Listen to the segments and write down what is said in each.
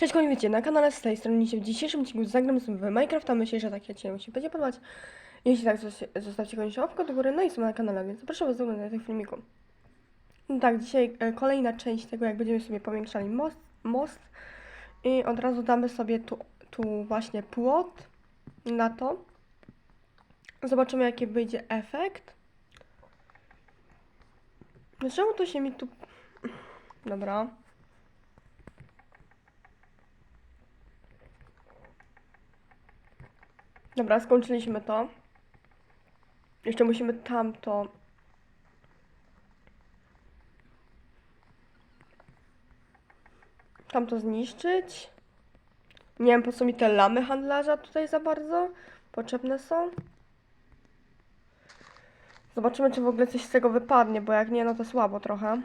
Cześć, kochani, wiecie, na kanale z tej strony się w dzisiejszym odcinku zagram sobie w Minecrafta. Myślę, że takie odcinek się będzie podobać. Jeśli tak, zostawcie koniecznie łapkę do góry, no i są na kanale, więc zapraszam was do oglądania tych filmików. No tak, dzisiaj e, kolejna część tego, jak będziemy sobie powiększali most, most. I od razu damy sobie tu, tu właśnie płot na to. Zobaczymy, jaki wyjdzie efekt. Czemu to się mi tu... Dobra. Dobra, skończyliśmy to. Jeszcze musimy tamto. Tamto zniszczyć. Nie wiem po co mi te lamy handlarza tutaj za bardzo potrzebne są. Zobaczymy, czy w ogóle coś z tego wypadnie, bo jak nie, no to słabo trochę.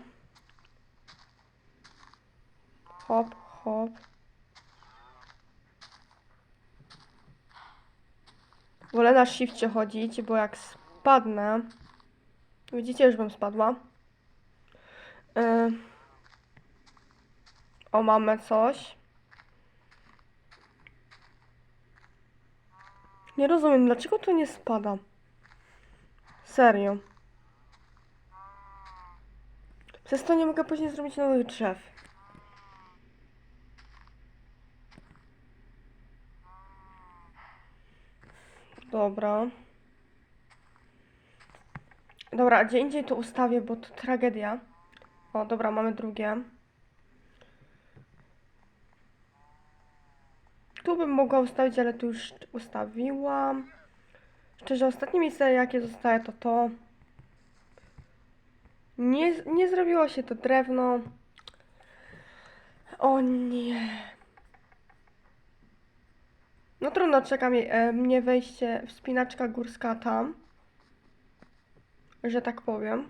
Hop, hop. Wolę na shifcie chodzić, bo jak spadnę... Widzicie, już bym spadła. Yy. O, mamy coś. Nie rozumiem, dlaczego to nie spada. Serio. Przez to nie mogę później zrobić nowych drzew. Dobra. Dobra, gdzie indziej to ustawię, bo to tragedia. O, dobra, mamy drugie. Tu bym mogła ustawić, ale tu już ustawiłam. Szczerze, ostatnie miejsce jakie zostaje to to. Nie, nie zrobiło się to drewno. O nie. No trudno, czeka mnie, mnie wejście, wspinaczka górska tam. Że tak powiem.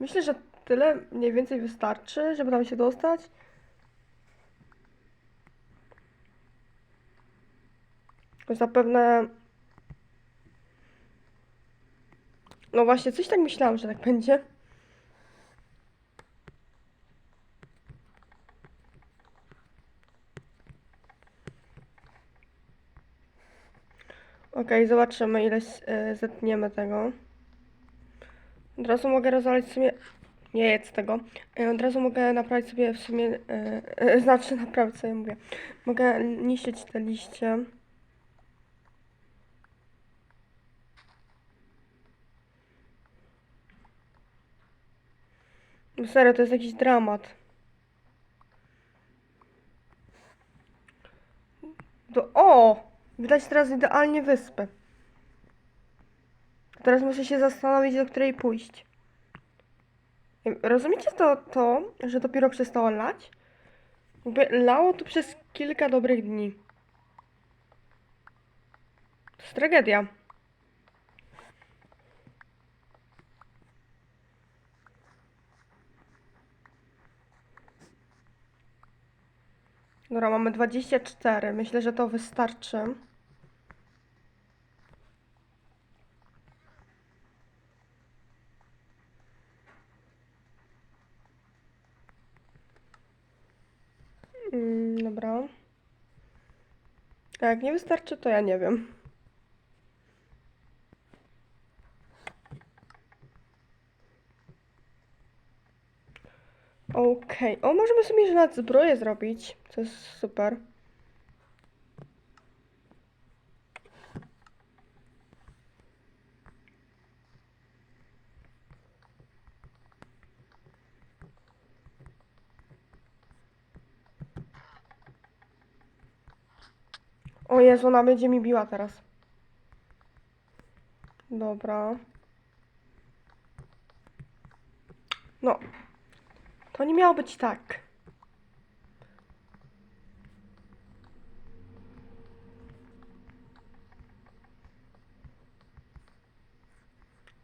Myślę, że tyle mniej więcej wystarczy, żeby tam się dostać. Zapewne... No właśnie, coś tak myślałam, że tak będzie. Okej, zobaczymy ile y, zetniemy tego. Od razu mogę rozwalić w sumie... Nie jedz tego. Y, od razu mogę naprawić sobie w sumie... Y, y, znaczy naprawić sobie, mówię. Mogę niszczyć te liście. No serio, to jest jakiś dramat. Do... O! Widać teraz idealnie wyspę. Teraz muszę się zastanowić, do której pójść. Rozumiecie to, to, że dopiero przestało lać? Jakby lało tu przez kilka dobrych dni. To jest tragedia. Dobra, mamy 24. Myślę, że to wystarczy. Mm, dobra. A jak nie wystarczy, to ja nie wiem. Okej. O, możemy sobie nawet zbroję zrobić, co jest super. O Jezu, ona będzie mi biła teraz. Dobra. No. To nie miało być tak.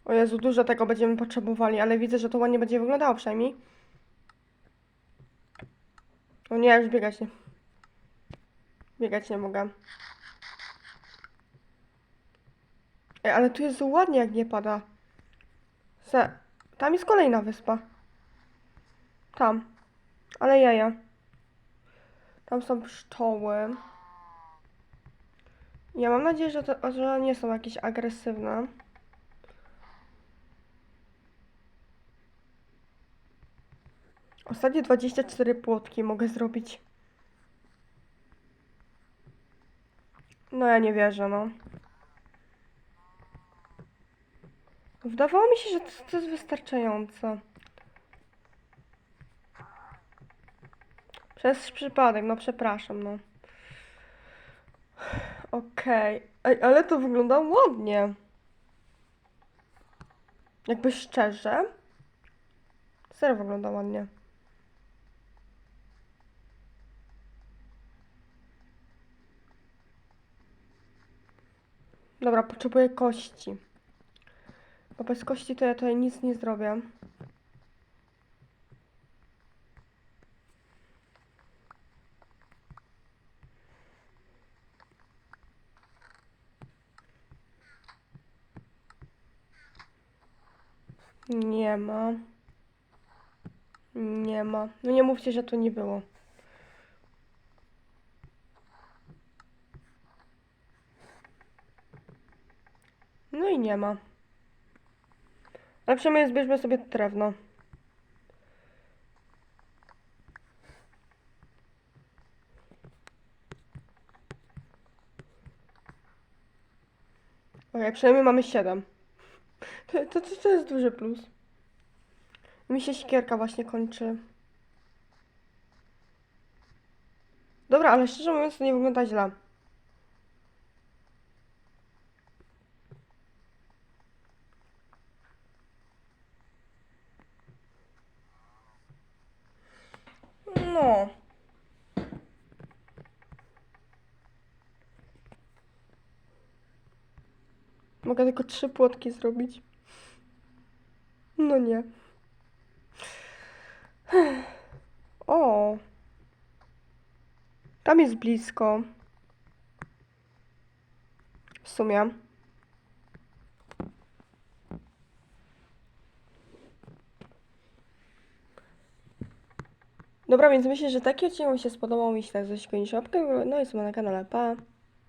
O Jezu, dużo tego będziemy potrzebowali, ale widzę, że to ładnie będzie wyglądało przynajmniej. O nie, już biegać nie. Biegać nie mogę. Ej, ale tu jest ładnie, jak nie pada. Se, tam jest kolejna wyspa. Tam. Ale jaja. Tam są pszczoły. Ja mam nadzieję, że, to, że nie są jakieś agresywne. Ostatnie 24 płotki mogę zrobić. No ja nie wierzę, no. Wydawało mi się, że to, to jest wystarczające. Przez przypadek, no przepraszam, no. Okej. Ej, ale to wygląda ładnie. Jakby szczerze. Serio wygląda ładnie. Dobra, potrzebuję kości. Bo bez kości to ja tutaj nic nie zrobię. Nie ma. Nie ma. No nie mówcie, że tu nie było. No i nie ma. Ale przynajmniej zbierzmy sobie drewno. Okej, przynajmniej mamy 7. To, to, to, jest duży plus. Mi się sikierka właśnie kończy. Dobra, ale szczerze mówiąc to nie wygląda źle. No. Mogę tylko trzy płotki zrobić. No nie. O. Tam jest blisko. W sumie. Dobra, więc myślę, że taki odcinek Wam się spodobał. Jeśli tak, zostawcie koniecznie łapkę. No i na kanale. Pa!